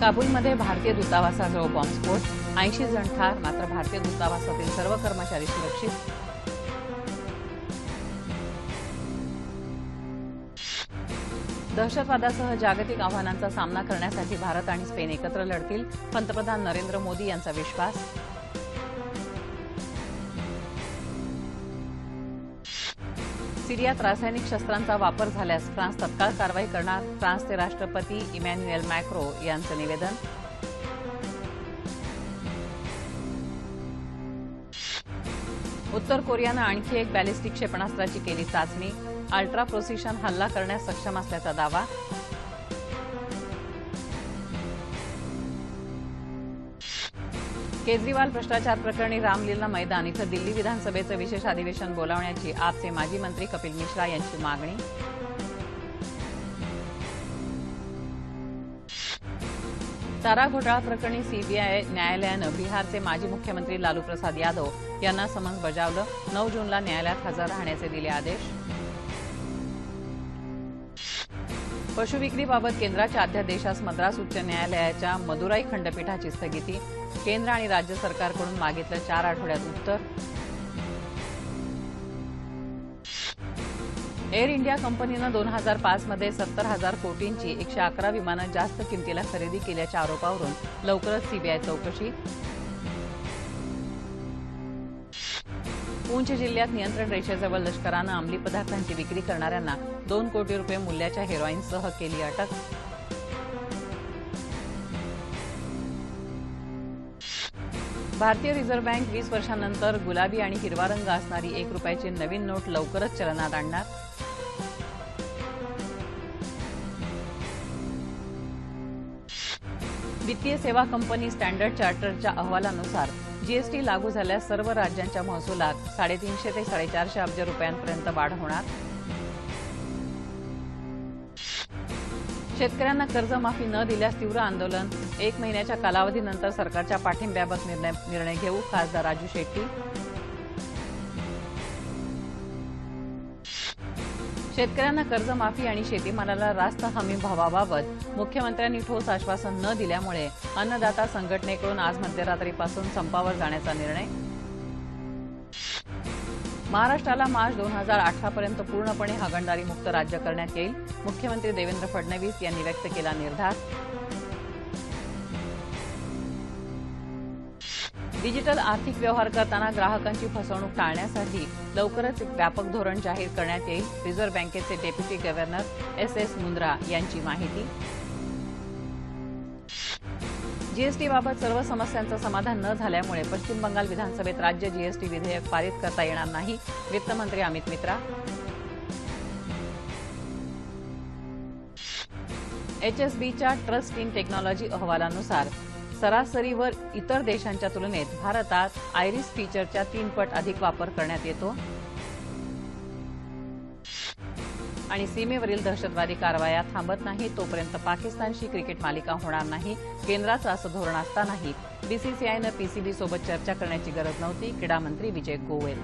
काबूलमध्ये भारतीय दूतावासाजवळ बॉम्बस्फोट ऐंशी जण ठार मात्र भारतीय दूतावासातील सर्व कर्मचारी सुरक्षित. दहशतवादासह जागतिक आव्हानांचा सामना करण्यासाठी भारत आणि स्पेन एकत्र लढतील. पंतप्रधान नरेंद्र मोदी यांचा विश्वास. सिरियात रासायनिक शस्त्रांचा वापर झाल्यास फ्रान्स तत्काळ कारवाई करणार. फ्रान्सचे राष्ट्रपती इमॅन्युएल मॅक्रो यांचं निवेदन. उत्तर कोरियानं आणखी एक बॅलिस्टिक क्षेपणास्त्राची केली चाचणी. अल्ट्रा प्रोसिशन हल्ला करण्यास सक्षम असल्याचा दावा. केजरीवाल भ्रष्टाचार प्रकरणी रामलीला मैदान इथं दिल्ली विधानसभेचं विशेष अधिवेशन बोलावण्याची आपचे माजी मंत्री कपिल मिश्रा यांची मागणी. चारा घोटाळा प्रकरणी सीबीआय न्यायालयानं बिहारचे माजी मुख्यमंत्री लालू प्रसाद यादव यांना समन्स बजावलं. नऊ जूनला न्यायालयात हजर राहण्याचे दिले आदेश. पशुविक्रीबाबत केंद्राच्या अध्यादेशास मद्रास उच्च न्यायालयाच्या मदुराई खंडपीठाची स्थगिती. केंद्र आणि राज्य सरकारकडून मागितलं चार आठवड्यात उत्तर. एअर इंडिया कंपनीनं दोन हजार पाचमध्ये सत्तर हजार कोटींची एकशे अकरा विमानं जास्त किमतीला खरेदी केल्याच्या आरोपावरून लवकरच सीबीआय चौकशी. पूंछ जिल्ह्यात नियंत्रण रेषेजवळ लष्करानं अंमली पदार्थांची विक्री करणाऱ्यांना दोन कोटी रुपये मूल्याच्या हेरोईनसह केली अटक. भारतीय रिझर्व्ह बँक वीस वर्षांनंतर गुलाबी आणि हिरवा रंग असणारी एक रुपयाची नवीन नोट लवकरच चलनात आणणार. वित्तीय सेवा कंपनी स्टँडर्ड चार्टरच्या अहवालानुसार जीएसटी लागू झाल्यास सर्व राज्यांच्या महसुलात साडेतीनशे ते साडेचारशे अब्ज रुपयांपर्यंत वाढ होणार. शेतकऱ्यांना कर्जमाफी न दिल्यास तीव्र आंदोलन. एक महिन्याच्या कालावधीनंतर सरकारच्या पाठिंब्याबाबत निर्णय निर्णय घेऊ खासदार राजू शेट्टी. शेतकऱ्यांना कर्जमाफी आणि शेतीमालाला रास्त हमी भावाबाबत मुख्यमंत्र्यांनी ठोस आश्वासन न दिल्यामुळे अन्नदाता संघटनेकडून आज मध्यरात्रीपासून संपावर जाण्याचा निर्णय. महाराष्ट्राला मार्च दोन हजार अठरापर्यंत पूर्णपणे हागणदारी मुक्त राज्य करण्यात येईल. मुख्यमंत्री देवेंद्र फडणवीस यांनी व्यक्त केला निर्धार. डिजिटल आर्थिक व्यवहार करताना ग्राहकांची फसवणूक टाळण्यासाठी लवकरच एक व्यापक धोरण जाहीर करण्यात येईल रिझर्व्ह बँकेचे deputy governor S S Mundra यांची माहिती. जीएसटीबाबत सर्व समस्यांचं समाधान न झाल्यामुळे पश्चिम बंगाल विधानसभेत राज्य जीएसटी विधेयक पारित करता येणार नाही वित्तमंत्री अमित मित्रा. एचएसबीच्या ट्रस्ट इन टेक्नॉलॉजी अहवालानुसार सरासरीवर इतर देशांच्या तुलनेत भारतात आयरिस फीचरच्या तीन पट अधिक वापर करण्यात येतो. आणि सीमेवरील दहशतवादी कारवाया थांबत नाही तोपर्यंत पाकिस्तानशी क्रिकेट मालिका होणार नाही केंद्राचं असं धोरण असतानाही बीसीसीआयनं पीसीबी सोबत चर्चा करण्याची गरज नव्हती क्रीडा मंत्री विजय गोयल.